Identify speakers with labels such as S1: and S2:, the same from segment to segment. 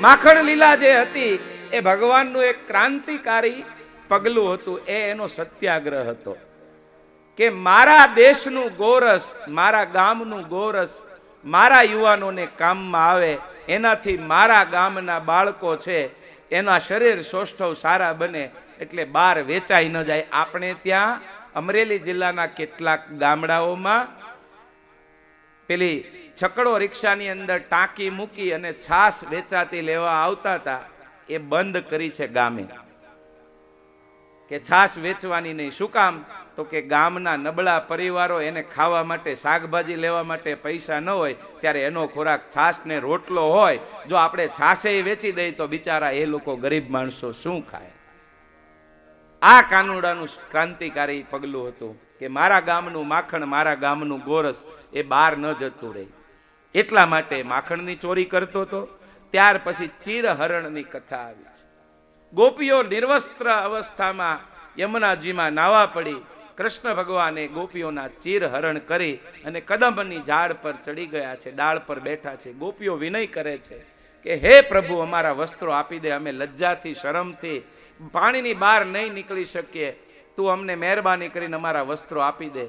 S1: માખણ લીલા જે હતી, એ ભગવાનનું એક ક્રાંતિકારી પગલું હતું, એ એનો સત્યાગ્રહ હતો. કે મારા દેશનું ગોરસ, મારા ગામનું ગોરસ, મારા યુવાનોને કામમાં આવે, એનાથી મારા ગામના બાળકો છે, એના શરીર સૌષ્ઠવ સારા બને, એટલે બહાર વેચાઈ ન જાય. આપણે ત્યાં અમરેલી જિલ્લાના કેટલાક ગામડાઓમાં પેલી છકડો રિક્ષાની અંદર ટાંકી મૂકી અને છાસ વેચાતી લેવા આવતા હતા, એ બંધ કરી છે ગામે. કે છાસ વેચવાની નહીં. શું કામ? તો કે ગામના નબળા પરિવારો એને ખાવા માટે, શાકભાજી લેવા માટે પૈસા ન હોય, ત્યારે એનો ખોરાક છાસ ને રોટલો હોય. જો આપણે છાસે વેચી દઈએ તો બિચારા એ લોકો ગરીબ માણસો શું ખાય? આ કાનુડાનું ક્રાંતિકારી પગલું હતું કે મારા ગામનું માખણ મારા ગામનું ગોરસ, એ બહાર ન જતું રહે. એટલા માટે માખણની ચોરી કરતો હતો. ત્યાર પછી ચીરહરણની કથા આવી છે. ગોપીઓ નિર્વસ્ત્ર અવસ્થામાં યમુનાજીમાં નાવા પડી. કૃષ્ણ ભગવાને ગોપીઓના ચીરહરણ કરી અને કદંબની ઝાડ પર ચડી ગયા છે, ડાળ પર બેઠા છે. ગોપીઓ વિનય કરે છે કે, હે પ્રભુ, અમારા વસ્ત્રો આપી દે, અમે લજ્જાથી, શરમથી, પાણીની બહાર નહીં નીકળી શકીએ. તું અમને મહેરબાની કરીને અમારા વસ્ત્રો આપી દે.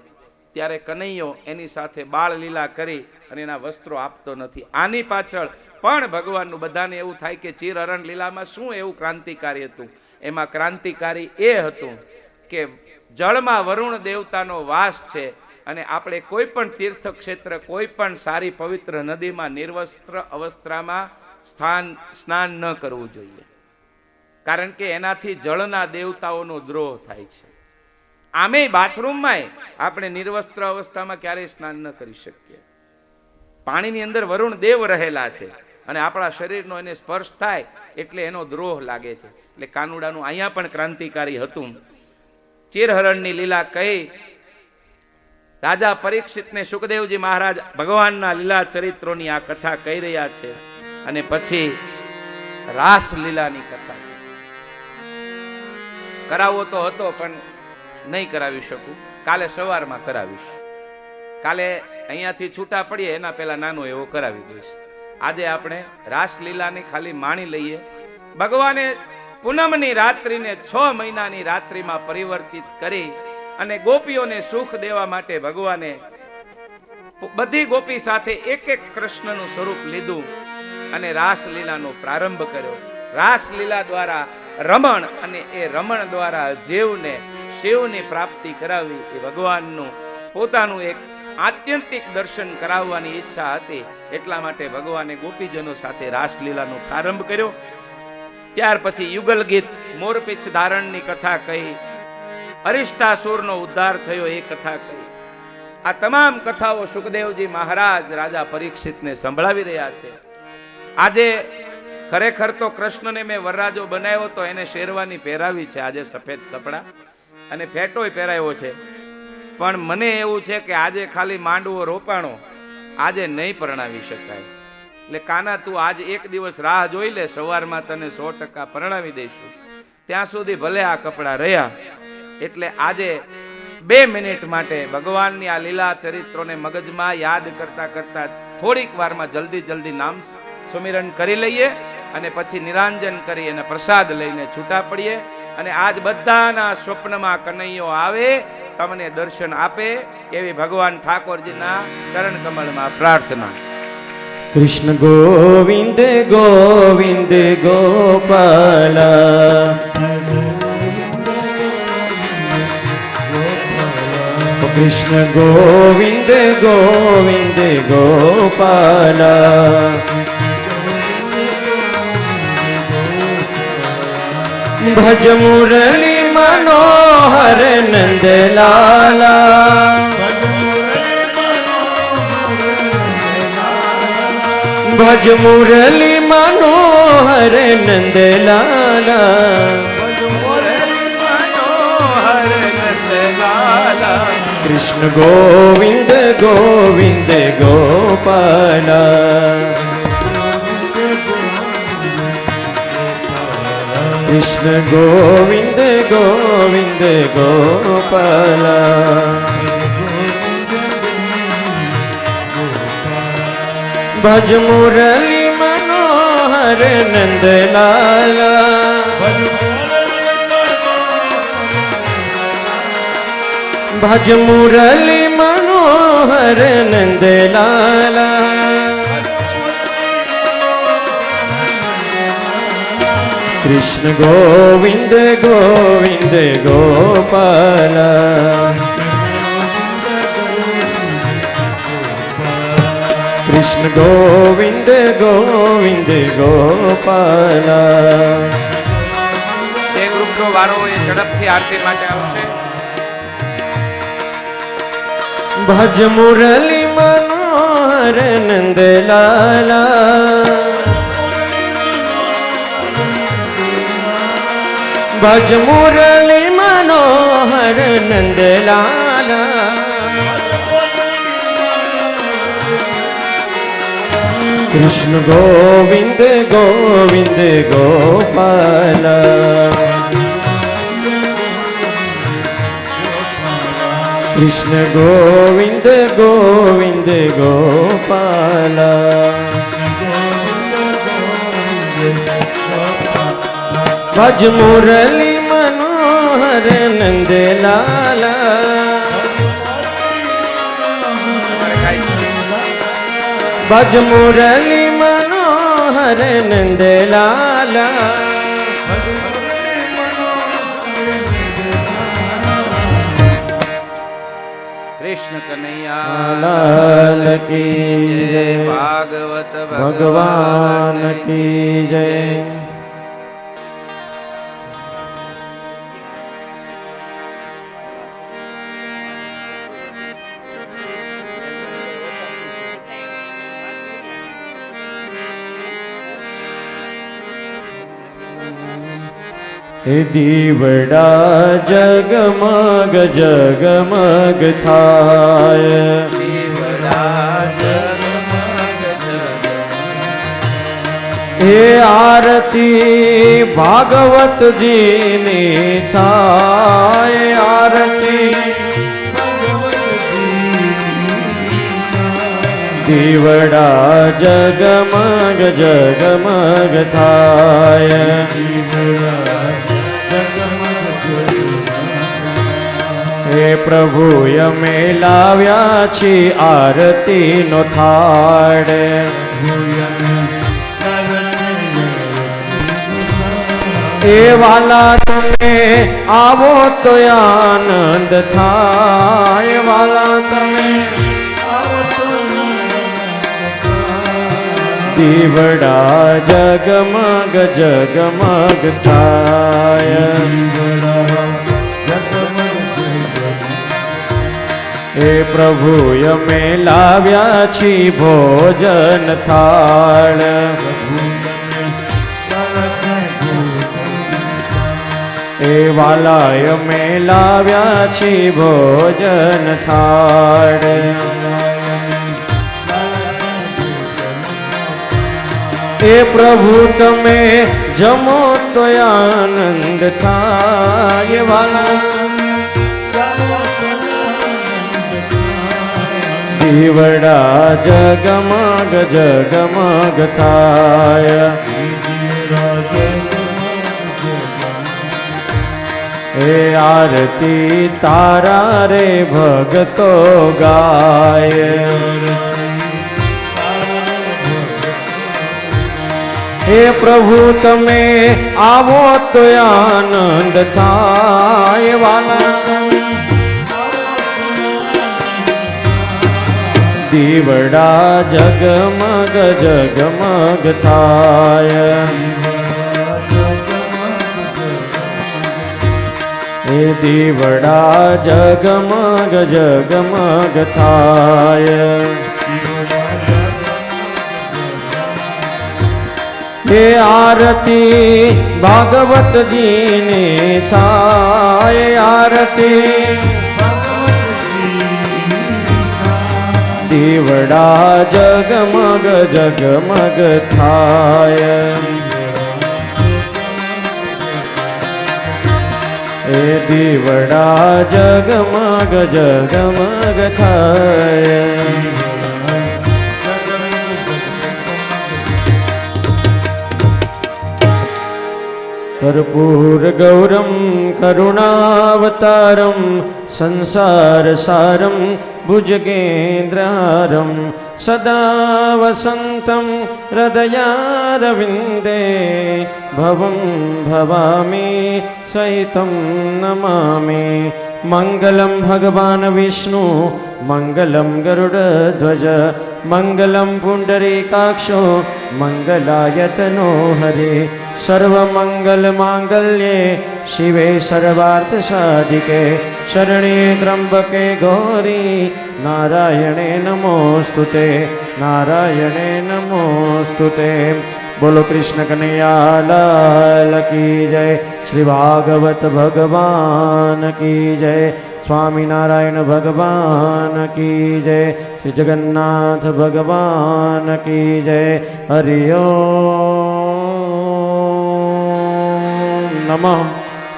S1: ત્યારે કનૈયો એની સાથે બાળ લીલા કરી અને એના વસ્ત્રો આપતો નથી. આની પાછળ પણ ભગવાનનું બધાને એવું થાય કે ચીર અરણ લીલામાં શું એવું ક્રાંતિકારી હતું? એમાં ક્રાંતિકારી એ હતું કે જળમાં વરુણ દેવતાનો વાસ છે અને આપણે કોઈ પણ તીર્થ કોઈ પણ સારી પવિત્ર નદીમાં નિર્વસ્ત્ર અવસ્થામાં સ્થાન, સ્નાન ન કરવું જોઈએ. કારણ કે એનાથી જળના દેવતાઓનો દ્રોહ થાય છે. આમે બાથરૂમમાં આપણે નિર્વસ્ત્ર અવસ્થામાં ક્યારેય સ્નાન ન કરી શકીએ. પાણીની અંદર વરુણ દેવ રહેલા છે અને આપણા શરીરનો એને સ્પર્શ થાય એટલે એનો દ્રોહ લાગે છે. એટલે કાનુડાનું અહીંયા પણ ક્રાંતિકારી હતું. ચિરહરણની લીલા કહી, રાજા પરીક્ષિતને સુખદેવજી મહારાજ ભગવાનના લીલા ચરિત્રોની આ કથા કહી રહ્યા છે અને પછી રાસ લીલાની કથા કરાવવો તો હતો પણ નહીં કરાવી શકું. કાલે સવારમાં કરાવીશ. કાલે અહીંયાથી છૂટા પડીએ, એના પહેલા નાનો એવો કરાવી દઈશ. આજે આપણે રાસલીલાની ખાલી માણી લઈએ. ભગવાને પૂનમની રાત્રિને છ મહિનાની રાત્રિમાં પરિવર્તિત કરી અને ગોપીઓને સુખ દેવા માટે ભગવાને બધી ગોપી સાથે એક એક કૃષ્ણનું સ્વરૂપ લીધું અને રાસલીલાનો પ્રારંભ કર્યો. રાસલીલા દ્વારા રમણ અને એ રમણ દ્વારા જીવને શિવની પ્રાપ્તિ કરાવી એ ભગવાનનું પોતાનું એક આત્યંતિક દર્શન કરાવવાની ઈચ્છા હતી. એટલા માટે ભગવાને ગોપીજનો સાથે રાસલીલાનો પ્રારંભ કર્યો. ત્યાર પછી યુગલ ગીત મોરપીછ ધારણની કથા કહી, અરિષ્ટાસુરનો ઉદ્ધાર થયો એ કથા કહી. આ તમામ કથાઓ સુખદેવજી મહારાજ રાજા પરીક્ષિતને સંભળાવી રહ્યા છે. આજે ખરેખર તો કૃષ્ણને મેં વરરાજો બનાવ્યો તો એને શેરવાની પહેરાવી છે આજે સફેદ કપડા. અને ફેટોય પહેરાયો છે. પણ મને એવું છે કે આજે ખાલી માંડવો રોપાણો આજે નહીં પરણાવી શકાય. એટલે કાના, તું આજ એક દિવસ રાહ જોઈ લે, સવારમાં તને સો ટકા પરણાવી દઈશું. ત્યાં સુધી ભલે આ કપડાં રહ્યા, એટલે આજે બે મિનિટ માટે ભગવાનની આ લીલા ચરિત્રોને મગજમાં યાદ કરતા કરતા થોડીક વારમાં જલ્દી જલ્દી નામ સુમિરન કરી લઈએ. અને પછી નિરાંજન કરી અને પ્રસાદ લઈને છૂટા પડીએ. અને આજ બધાના સ્વપ્નમાં કનૈયો આવે, તમને દર્શન આપે એવી ભગવાન ઠાકોરજીના ચરણ કમળમાં પ્રાર્થના.
S2: કૃષ્ણ ગોવિંદ ગોવિંદ ગોપાલ. કૃષ્ણ ગોવિંદ ગોવિંદ ગોપાલ. ભજ મુરલી મનોહર નંદલાલા. ભજ મુરલી મનોહર નંદલાલા. કૃષ્ણ ગોવિંદ ગોવિંદ ગોપાલા. કૃષ્ણ ગોવિંદ ગોવિંદ ગોપાલ ભજ મુરલી મનોહર નંદલાલ ભજ મુરલી મનોહર નંદલાલા કૃષ્ણ ગોવિંદ ગોવિંદ ગોપાલા. કૃષ્ણ ગોવિંદ ગોવિંદ ગોપાલા.
S1: એ ગ્રુપનો વારો એ ઝડપથી આરતી માટે આવશે.
S2: ભજ મુરલી મનોહર નંદલાલા. ભજ મુરલી મનોહર નંદલાલા. કૃષ્ણ ગોવિંદ ગોવિંદ ગોપાલ. કૃષ્ણ ગોવિંદ ગોવિંદ ગોપાલા. ભજ મુરલી મનોહર નંદલાલ. ભજ મુરલી મનોહર નંદલાલ.
S1: કૃષ્ણ કનૈયા
S2: લાલ કી
S1: જય ભાગવત
S2: ભગવાન કી જય. હે દીવડા જગમગ જગમગ થાય. હે આરતી ભાગવતજીની થાય. આરતી દીવડા જગમગ જગમગ થાય. હે પ્રભુ, અમે લાવ્યા છીએ આરતીનો થાળ. એ વાલા તમે આવો તો આનંદ થાય. વાલા તમે દીવડા જગમગ જગમગ થાય. હે પ્રભુ અમે લાવ્યા છી ભોજન થાળ એ વાલાય અમે લાવ્યા છી ભોજન થાળ એ પ્રભુ તમે જમો તો આનંદ થાય વાલા દીવડા જગમગ જગમગ થાય હે આરતી તારા રે ભગતો ગાય હે પ્રભુ તમે આવો તો આનંદ થાય વાલા દીવડા જગમગ જગમગ થાય. એ દીવડા જગમગ જગમગ થાય. હે આરતી ભાગવતજીની થાય. આરતી દીવડા જગમગ જગમગ થાય એ દીવડા જગમગ જગમગ થાય कर्पूरगौरं करुणावतारं संसारसारं भुजगेन्द्रहारं सदा वसन्तं हृदयारविन्दे भवं भवामि सहितं नमामि मङ्गलं भगवान् विष्णु मङ्गलं गरुडध्वज मङ्गलं पुण्डरीकाक्षो मङ्गलायतनो हरे। सर्वमङ्गलमाङ्गल्ये शिवे सर्वार्थसाधिके शरणे त्र्यम्बके गौरी नारायणे नमोऽस्तु ते नारायणे नमोऽस्तु ते બોલો કૃષ્ણ કનૈયા, લાલ કી જય. શ્રી ભાગવત ભગવાન કી જય. સ્વામિનારાયણ ભગવાન કી જય. શ્રી જગન્નાથ ભગવાન કી જય. હરિ નમઃ.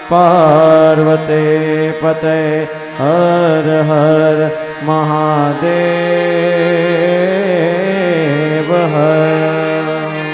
S2: પાર્વતે પતે હર હર મહાદેવ